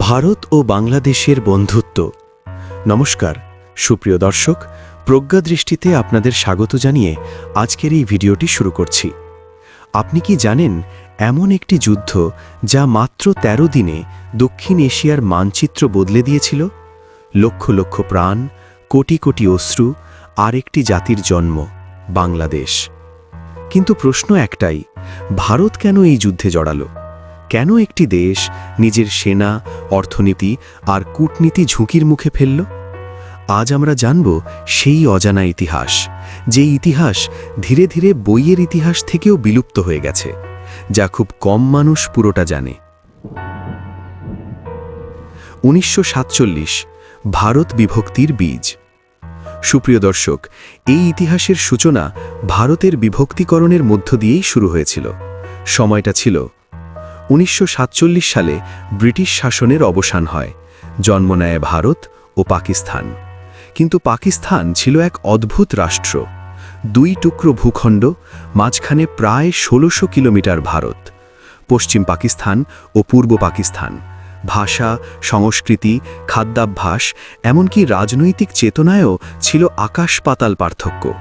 ভারত ও বাংলাদেশের বন্ধুত্ব। নমস্কার, সুপ্রিয় দর্শক, প্রজ্ঞা দৃষ্টিতে আপনাদের স্বাগত জানিয়ে আজকের এই ভিডিওটি শুরু করছি। আপনি কি জানেন, এমন একটি যুদ্ধ যা মাত্র ১৩ দিনে দক্ষিণ এশিয়ার মানচিত্র বদলে দিয়েছিল? লক্ষ লক্ষ প্রাণ, কোটি কোটি অশ্রু আর একটি জাতির জন্ম, বাংলাদেশ। কিন্তু প্রশ্ন একটাই, ভারত কেন এই যুদ্ধে জড়ালো? কেন একটি দেশ নিজের সেনা, অর্থনীতি আর কূটনীতি ঝুঁকির মুখে ফেলল? আজ আমরা জানব সেই অজানা ইতিহাস, যে ইতিহাস ধীরে ধীরে বইয়ের ইতিহাস থেকেও বিলুপ্ত হয়ে গেছে, যা খুব কম মানুষ পুরোটা জানে। উনিশশো সাতচল্লিশ, ভারত বিভক্তির বীজ। সুপ্রিয় দর্শক, এই ইতিহাসের সূচনা ভারতের বিভক্তিকরণের মধ্য দিয়েই শুরু হয়েছিল। সময়টা ছিল উনিশশো সাতচল্লিশ সালে ব্রিটিশ শাসনের অবসান হয়, জন্ম নেয় ভারত ও পাকিস্তান। কিন্তু পাকিস্তান ছিল এক অদ্ভুত রাষ্ট্র। দুই টুকরো ভূখণ্ড, মাঝখানে প্রায় ষোলোশো কিলোমিটার ভারত, পশ্চিম পাকিস্তান ও পূর্ব পাকিস্তান। ভাষা, সংস্কৃতি, খাদ্যাভ্যাস, এমনকি রাজনৈতিক চেতনায়ও ছিল আকাশ পাতাল পার্থক্য।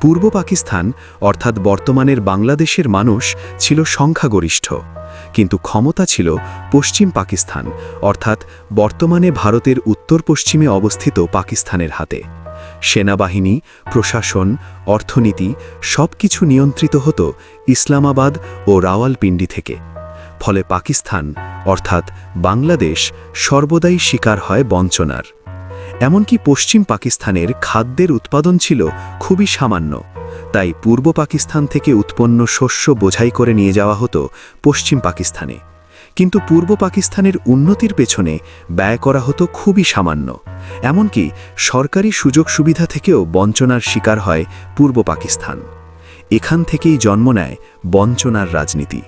পূর্ব পাকিস্তান, অর্থাৎ বর্তমানের বাংলাদেশের মানুষ, ছিল সংখ্যাগরিষ্ঠ। কিন্তু ক্ষমতা ছিল পশ্চিম পাকিস্তান, অর্থাৎ বর্তমানে ভারতের উত্তর পশ্চিমে অবস্থিত পাকিস্তানের হাতে। সেনাবাহিনী, প্রশাসন, অর্থনীতি সব কিছু নিয়ন্ত্রিত হতো ইসলামাবাদ ও রাওয়ালপিন্ডি থেকে। ফলে পাকিস্তান, অর্থাৎ বাংলাদেশ, সর্বদাই শিকার হয় বঞ্চনার। এমনকি পশ্চিম পাকিস্তানের খাদ্যের উৎপাদন ছিল খুবই সামান্য, তাই পূর্ব পাকিস্তান থেকে উৎপন্ন শস্য বোঝাই করে নিয়ে যাওয়া হতো পশ্চিম পাকিস্তানে। কিন্তু পূর্ব পাকিস্তানের উন্নতির পেছনে ব্যয় করা হতো খুবই সামান্য, এমনকি সরকারি সুযোগ সুবিধা থেকেও বঞ্চনার শিকার হয় পূর্ব পাকিস্তান। এখান থেকেই জন্ম নেয় বঞ্চনার রাজনীতি।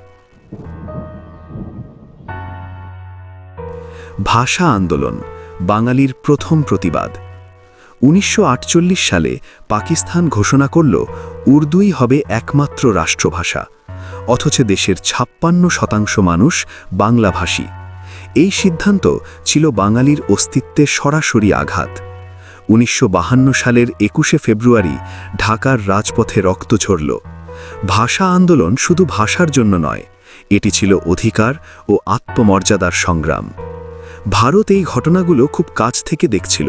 ভাষা আন্দোলন, বাঙালির প্রথম প্রতিবাদ। উনিশশো আটচল্লিশ সালে পাকিস্তান ঘোষণা করল, উর্দুই হবে একমাত্র রাষ্ট্রভাষা, অথচ দেশের ছাপ্পান্ন শতাংশ মানুষ বাংলাভাষী। এই সিদ্ধান্ত ছিল বাঙালির অস্তিত্বে সরাসরি আঘাত। উনিশশো সালের একুশে ফেব্রুয়ারি ঢাকার রাজপথে রক্ত ঝরল। ভাষা আন্দোলন শুধু ভাষার জন্য নয়, এটি ছিল অধিকার ও আত্মমর্যাদার সংগ্রাম। ভারত এই ঘটনাগুলো খুব কাছ থেকে দেখছিল,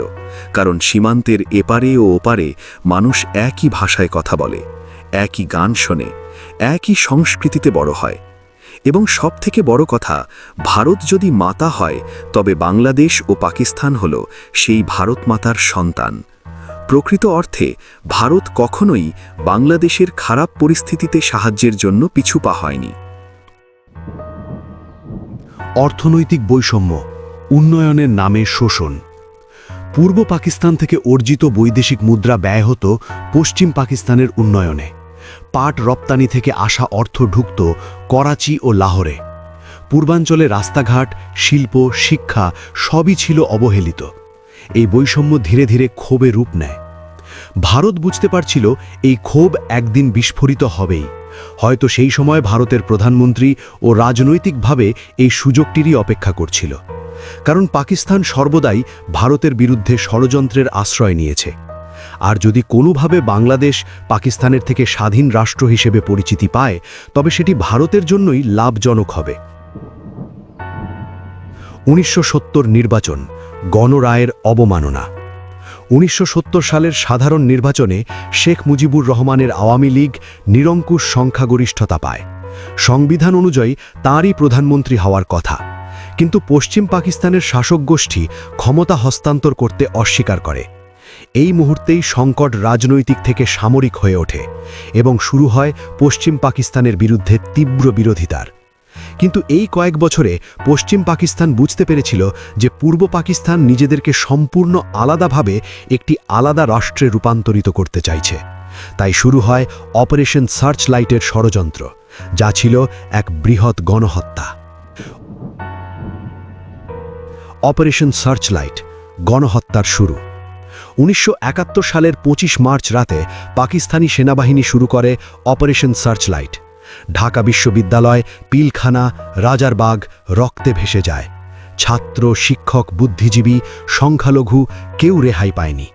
কারণ সীমান্তের এপারে ও ওপারে মানুষ একই ভাষায় কথা বলে, একই গান শোনে, একই সংস্কৃতিতে বড় হয়। এবং সব থেকে বড় কথা, ভারত যদি মাতা হয়, তবে বাংলাদেশ ও পাকিস্তান হল সেই ভারত মাতার সন্তান। প্রকৃত অর্থে, ভারত কখনোই বাংলাদেশের খারাপ পরিস্থিতিতে সাহায্যের জন্য পিছু পা হয়নি। অর্থনৈতিক বৈষম্য উন্নয়নের নামে শোষণ। পূর্ব পাকিস্তান থেকে অর্জিত বৈদেশিক মুদ্রা ব্যয় হতো পশ্চিম পাকিস্তানের উন্নয়নে। পাট রপ্তানি থেকে আসা অর্থ ঢুকত করাচি ও লাহোরে। পূর্বাঞ্চলে রাস্তাঘাট, শিল্প, শিক্ষা সবই ছিল অবহেলিত। এই বৈষম্য ধীরে ধীরে ক্ষোভে রূপ নেয়। ভারত বুঝতে পারছিল এই ক্ষোভ একদিন বিস্ফোরিত হবেই। হয়তো সেই সময় ভারতের প্রধানমন্ত্রী ও রাজনৈতিকভাবে এই সুযোগটিরই অপেক্ষা করছিল। কারণ পাকিস্তান সর্বদাই ভারতের বিরুদ্ধে ষড়যন্ত্রের আশ্রয় নিয়েছে। আর যদি কোনোভাবে বাংলাদেশ পাকিস্তানের থেকে স্বাধীন রাষ্ট্র হিসেবে পরিচিতি পায়, তবে সেটি ভারতের জন্যই লাভজনক হবে। উনিশশো সত্তর নির্বাচন গণরায়ের অবমাননা। উনিশশো সত্তর সালের সাধারণ নির্বাচনে শেখ মুজিবুর রহমানের আওয়ামী লীগ নিরঙ্কুশ সংখ্যাগরিষ্ঠতা পায়। সংবিধান অনুযায়ী তাঁরই প্রধানমন্ত্রী হওয়ার কথা। কিন্তু পশ্চিম পাকিস্তানের শাসক গোষ্ঠী ক্ষমতা হস্তান্তর করতে অস্বীকার করে। এই মুহূর্তেই সংকট রাজনৈতিক থেকে সামরিক হয়ে ওঠে এবং শুরু হয় পশ্চিম পাকিস্তানের বিরুদ্ধে তীব্র বিরোধিতার। কিন্তু এই কয়েক বছরে পশ্চিম পাকিস্তান বুঝতে পেরেছিল যে পূর্ব পাকিস্তান নিজেদেরকে সম্পূর্ণ আলাদাভাবে একটি আলাদা রাষ্ট্রে রূপান্তরিত করতে চাইছে। তাই শুরু হয় অপারেশন সার্চ লাইটের ষড়যন্ত্র, যা ছিল এক বৃহৎ গণহত্যা। অপারেশন সার্চলাইট, গণহত্যার শুরু। উনিশশো একাত্তর সালের ২৫ মার্চ রাতে পাকিস্তানি সেনাবাহিনী শুরু করে অপারেশন সার্চলাইট। ঢাকা বিশ্ববিদ্যালয়, পিলখানা, রাজারবাগ রক্তে ভেসে যায়। ছাত্র, শিক্ষক, বুদ্ধিজীবী, সংখ্যালঘু কেউ রেহাই পায়নি।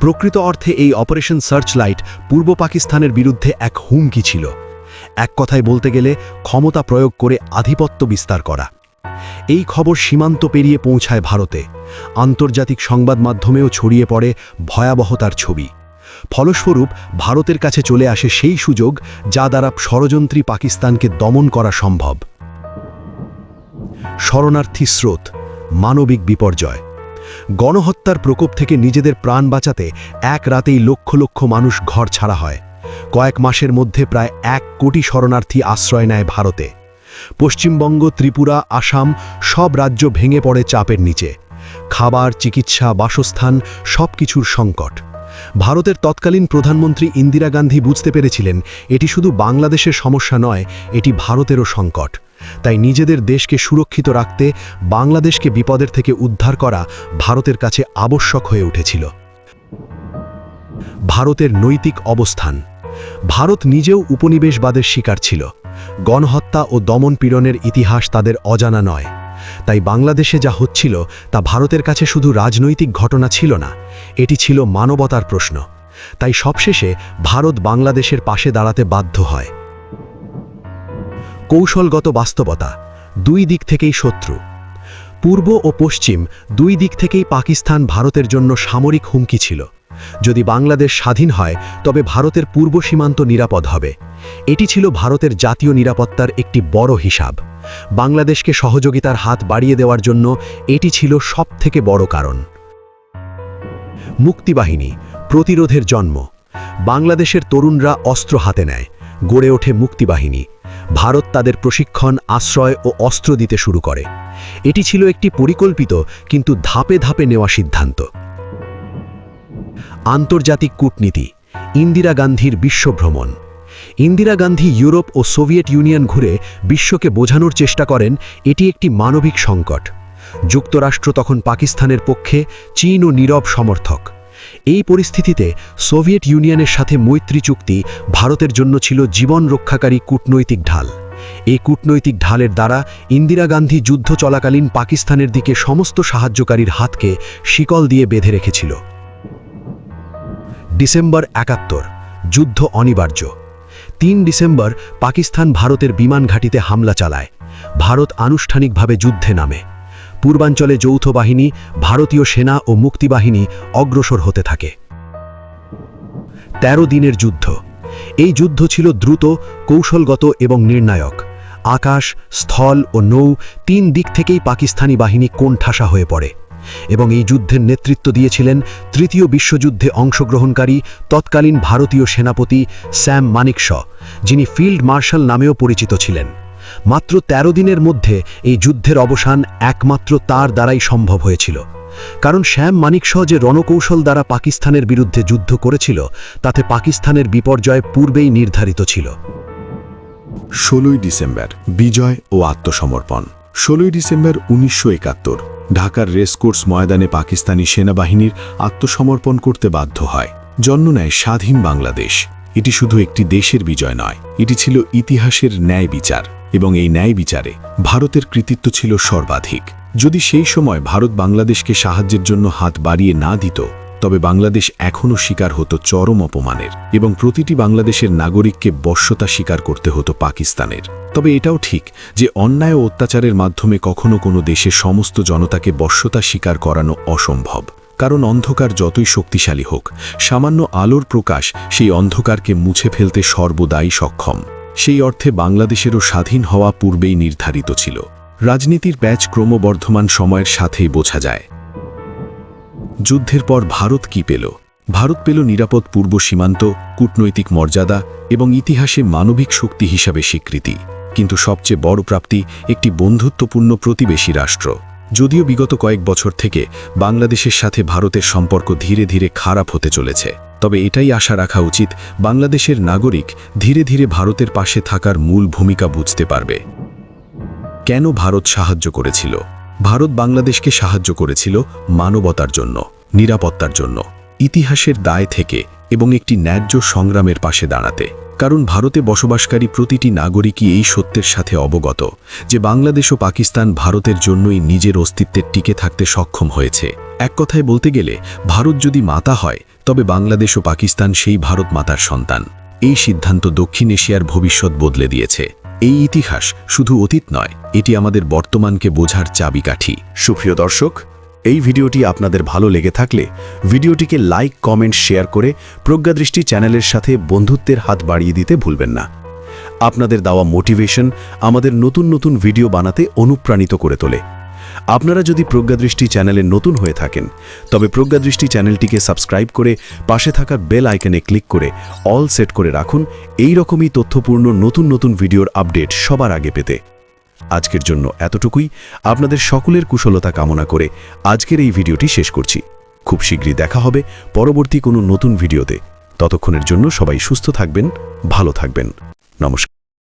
প্রকৃত অর্থে এই অপারেশন সার্চলাইট পূর্ব পাকিস্তানের বিরুদ্ধে এক হুমকি ছিল। এক কথায় বলতে গেলে ক্ষমতা প্রয়োগ করে আধিপত্য বিস্তার করা। এই খবর সীমান্ত পেরিয়ে পৌঁছায় ভারতে। আন্তর্জাতিক সংবাদ মাধ্যমেও ছড়িয়ে পড়ে ভয়াবহতার ছবি। ফলস্বরূপ, ভারতের কাছে চলে আসে সেই সুযোগ যা দ্বারা ষড়যন্ত্রী পাকিস্তানকে দমন করা সম্ভব। শরণার্থী স্রোত, মানবিক বিপর্যয়। গণহত্যার প্রকোপ থেকে নিজেদের প্রাণ বাঁচাতে এক রাতেই লক্ষ লক্ষ মানুষ ঘর ছাড়া হয়। কয়েক মাসের মধ্যে প্রায় এক কোটি শরণার্থী আশ্রয় নেয় ভারতে। পশ্চিমবঙ্গ, ত্রিপুরা, আসাম সব রাজ্য ভেঙে পড়ে চাপের নিচে। খাবার, চিকিৎসা, বাসস্থান সব কিছুর সংকট। ভারতের তৎকালীন প্রধানমন্ত্রী ইন্দিরা গান্ধী বুঝতে পেরেছিলেন, এটি শুধু বাংলাদেশের সমস্যা নয়, এটি ভারতেরও সংকট। তাই নিজেদের দেশকে সুরক্ষিত রাখতে, বাংলাদেশকে বিপদের থেকে উদ্ধার করা ভারতের কাছে আবশ্যক হয়ে উঠেছিল। ভারতের নৈতিক অবস্থান। ভারত নিজেও উপনিবেশবাদের শিকার ছিল। গণহত্যা ও দমনপীড়নের ইতিহাস তাদের অজানা নয়। তাই বাংলাদেশে যা হচ্ছিল, তা ভারতের কাছে শুধু রাজনৈতিক ঘটনা ছিল না, এটি ছিল মানবতার প্রশ্ন। তাই সবশেষে ভারত বাংলাদেশের পাশে দাঁড়াতে বাধ্য হয়। কৌশলগত বাস্তবতা দুই দিক থেকেই শত্রু। পূর্ব ও পশ্চিম দুই দিক থেকেই পাকিস্তান ভারতের জন্য সামরিক হুমকি ছিল। যদি বাংলাদেশ স্বাধীন হয়, তবে ভারতের পূর্ব সীমান্ত নিরাপদ হবে। এটি ছিল ভারতের জাতীয় নিরাপত্তার একটি বড় হিসাব। বাংলাদেশকে সহযোগিতার হাত বাড়িয়ে দেওয়ার জন্য এটি ছিল সবথেকে বড় কারণ। মুক্তিবাহিনী, প্রতিরোধের জন্ম। বাংলাদেশের তরুণরা অস্ত্র হাতে নেয়, গড়ে ওঠে মুক্তিবাহিনী। ভারত তাদের প্রশিক্ষণ, আশ্রয় ও অস্ত্র দিতে শুরু করে। এটি ছিল একটি পরিকল্পিত, কিন্তু ধাপে ধাপে নেওয়া সিদ্ধান্ত। আন্তর্জাতিক কূটনীতি, ইন্দিরা গান্ধীর বিশ্বভ্রমণ। ইন্দিরা গান্ধী ইউরোপ ও সোভিয়েত ইউনিয়ন ঘুরে বিশ্বকে বোঝানোর চেষ্টা করেন, এটি একটি মানবিক সংকট। যুক্তরাষ্ট্র তখন পাকিস্তানের পক্ষে চীন ও নীরব সমর্থক। এই পরিস্থিতিতে সোভিয়েত ইউনিয়নের সাথে মৈত্রী চুক্তি ভারতের জন্য ছিল জীবন রক্ষাকারী কূটনৈতিক ঢাল। এই কূটনৈতিক ঢালের দ্বারা ইন্দিরা গান্ধী যুদ্ধ চলাকালীন পাকিস্তানের দিকে সমস্ত সাহায্যকারীর হাতকে শিকল দিয়ে বেঁধে রেখেছিল। ডিসেম্বর একাত্তর, যুদ্ধ অনিবার্য। তিন ডিসেম্বর পাকিস্তান ভারতের বিমান ঘাঁটিতে হামলা চালায়। ভারত আনুষ্ঠানিকভাবে যুদ্ধে নামে। পূর্বাঞ্চলে যৌথ বাহিনী, ভারতীয় সেনা ও মুক্তিবাহিনী অগ্রসর হতে থাকে। ১৩ দিনের যুদ্ধ। এই যুদ্ধ ছিল দ্রুত, কৌশলগত এবং নির্ণায়ক। আকাশ, স্থল ও নৌ তিন দিক থেকেই পাকিস্তানি বাহিনী কোণঠাসা হয়ে পড়ে। এবং এই যুদ্ধের নেতৃত্ব দিয়েছিলেন তৃতীয় বিশ্বযুদ্ধে অংশগ্রহণকারী তৎকালীন ভারতীয় সেনাপতি স্যাম মানিকশ, যিনি ফিল্ড মার্শাল নামেও পরিচিত ছিলেন। মাত্র ১৩ দিনের মধ্যে এই যুদ্ধের অবসান একমাত্র তার দ্বারাই সম্ভব হয়েছিল। কারণ শ্যাম মানিকশ যে রণকৌশল দ্বারা পাকিস্তানের বিরুদ্ধে যুদ্ধ করেছিল, তাতে পাকিস্তানের বিপর্যয় পূর্বেই নির্ধারিত ছিল। ষোলোই ডিসেম্বর, বিজয় ও আত্মসমর্পণ। ষোলোই ডিসেম্বর উনিশশো একাত্তর, ঢাকার রেসকোর্স ময়দানে পাকিস্তানি সেনাবাহিনীর আত্মসমর্পণ করতে বাধ্য হয়। জন্ম নেয় স্বাধীন বাংলাদেশ। এটি শুধু একটি দেশের বিজয় নয়, এটি ছিল ইতিহাসের ন্যায় বিচার এবং এই ন্যায় বিচারে ভারতের কৃতিত্ব ছিল সর্বাধিক। যদি সেই সময় ভারত বাংলাদেশকে সাহায্যের জন্য হাত বাড়িয়ে না দিত তবে বাংলাদেশ এখনও শিকার হতো চরম অপমানের এবং প্রতিটি বাংলাদেশের নাগরিককে বশ্যতা স্বীকার করতে হতো পাকিস্তানের। তবে এটাও ঠিক যে অন্যায় ও অত্যাচারের মাধ্যমে কখনো কোনো দেশের সমস্ত জনতাকে বশ্যতা স্বীকার করানো অসম্ভব। কারণ অন্ধকার যতই শক্তিশালী হোক, সামান্য আলোর প্রকাশ সেই অন্ধকারকে মুছে ফেলতে সর্বদাই সক্ষম। সেই অর্থে বাংলাদেশেরও স্বাধীন হওয়া পূর্বেই নির্ধারিত ছিল। রাজনীতির প্যাচ ক্রমবর্ধমান সময়ের সাথেই বোঝা যায়। যুদ্ধের পর ভারত কি পেল? ভারত পেল নিরাপদ পূর্ব সীমান্ত, কূটনৈতিক মর্যাদা এবং ইতিহাসে মানবিক শক্তি হিসাবে স্বীকৃতি। কিন্তু সবচেয়ে বড় প্রাপ্তি একটি বন্ধুত্বপূর্ণ প্রতিবেশী রাষ্ট্র। যদিও বিগত কয়েক বছর থেকে বাংলাদেশের সাথে ভারতের সম্পর্ক ধীরে ধীরে খারাপ হতে চলেছে, তবে এটাই আশা রাখা উচিত বাংলাদেশের নাগরিক ধীরে ধীরে ভারতের পাশে থাকার মূল ভূমিকা বুঝতে পারবে। কেন ভারত সাহায্য করেছিল? ভারত বাংলাদেশকে সাহায্য করেছিল মানবতার জন্য, নিরাপত্তার জন্য, ইতিহাসের দায় থেকে এবং একটি ন্যায্য সংগ্রামের পাশে দাঁড়াতে। কারণ ভারতে বসবাসকারী প্রতিটি নাগরিকই এই সত্যের সাথে অবগত যে বাংলাদেশ ও পাকিস্তান ভারতের জন্যই নিজের অস্তিত্বের টিকে থাকতে সক্ষম হয়েছে। এক কথায় বলতে গেলে, ভারত যদি মাতা হয়, তবে বাংলাদেশ ও পাকিস্তান সেই ভারত মাতার সন্তান। এই সিদ্ধান্ত দক্ষিণ এশিয়ার ভবিষ্যৎ বদলে দিয়েছে। এই ইতিহাস শুধু অতীত নয়, এটি আমাদের বর্তমানকে বোঝার চাবিকাঠি। সুপ্রিয় দর্শক, এই ভিডিওটি আপনাদের ভালো লেগে থাকলে ভিডিওটিকে লাইক, কমেন্ট, শেয়ার করে প্রজ্ঞাদৃষ্টি চ্যানেলের সাথে বন্ধুত্বের হাত বাড়িয়ে দিতে ভুলবেন না। আপনাদের দেওয়া মোটিভেশন আমাদের নতুন নতুন ভিডিও বানাতে অনুপ্রাণিত করে তোলে। আপনারা যদি প্রজ্ঞাদৃষ্টি চ্যানেলে নতুন হয়ে থাকেন, তবে প্রজ্ঞাদৃষ্টি চ্যানেলটিকে সাবস্ক্রাইব করে পাশে থাকা বেল আইকনে ক্লিক করে অল সেট করে রাখুন। এই রকমই তথ্যপূর্ণ নতুন নতুন ভিডিওর আপডেট সবার আগে পেতে। আজকের জন্য এতটুকুই। আপনাদের সকলের কুশলতা কামনা করে আজকের এই ভিডিওটি শেষ করছি। খুব শীঘ্রই দেখা হবে পরবর্তী কোনো নতুন ভিডিওতে। ততক্ষণের জন্য সবাই সুস্থ থাকবেন, ভালো থাকবেন। নমস্কার।